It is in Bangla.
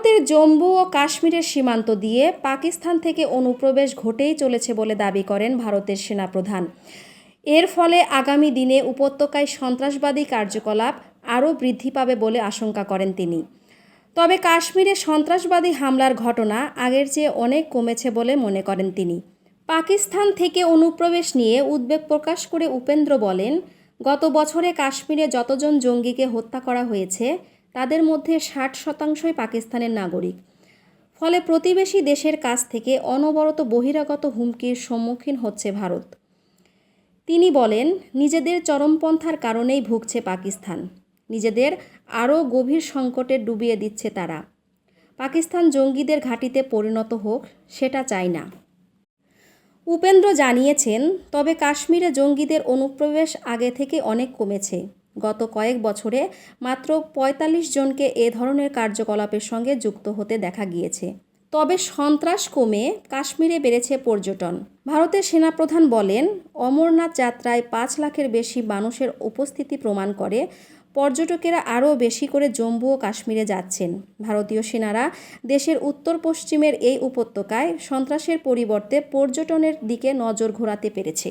ভারতের জম্মু ও কাশ্মীরের সীমান্ত দিয়ে পাকিস্তান থেকে অনুপ্রবেশ ঘটেই চলেছে বলে দাবি করেন ভারতের সেনাপ্রধান। এর ফলে আগামী দিনে উপত্যকায় সন্ত্রাসবাদী কার্যকলাপ আরও বৃদ্ধি পাবে বলে আশঙ্কা করেন তিনি। তবে কাশ্মীরে সন্ত্রাসবাদী হামলার ঘটনা আগের চেয়ে অনেক কমেছে বলে মনে করেন তিনি। পাকিস্তান থেকে অনুপ্রবেশ নিয়ে উদ্বেগ প্রকাশ করে উপেন্দ্র বলেন, গত বছরে কাশ্মীরে যতজন জঙ্গিকে হত্যা করা হয়েছে তাদের মধ্যে ষাট শতাংশই পাকিস্তানের নাগরিক। ফলে প্রতিবেশী দেশের কাছ থেকে অনবরত বহিরাগত হুমকির সম্মুখীন হচ্ছে ভারত। তিনি বলেন, নিজেদের চরমপন্থার কারণেই ভুগছে পাকিস্তান। নিজেদের আরও গভীর সংকটে ডুবিয়ে দিচ্ছে তারা। পাকিস্তান জঙ্গিদের ঘাঁটিতে পরিণত হোক, সেটা চায় না। উপেন্দ্র জানিয়েছেন, তবে কাশ্মীরে জঙ্গিদের অনুপ্রবেশ আগে থেকে অনেক কমেছে। গত কয়েক বছরে মাত্র ৪৫ জনকে এ ধরনের কার্যকলাপের সঙ্গে যুক্ত হতে দেখা গিয়েছে। তবে সন্ত্রাস কমে কাশ্মীরে বেড়েছে পর্যটন। ভারতের সেনাপ্রধান বলেন, অমরনাথ যাত্রায় পাঁচ লাখের বেশি মানুষের উপস্থিতি প্রমাণ করে পর্যটকেরা আরও বেশি করে জম্মু ও কাশ্মীরে যাচ্ছেন। ভারতীয় সেনারা দেশের উত্তর পশ্চিমের এই উপত্যকায় সন্ত্রাসের পরিবর্তে পর্যটনের দিকে নজর ঘোরাতে পেরেছে।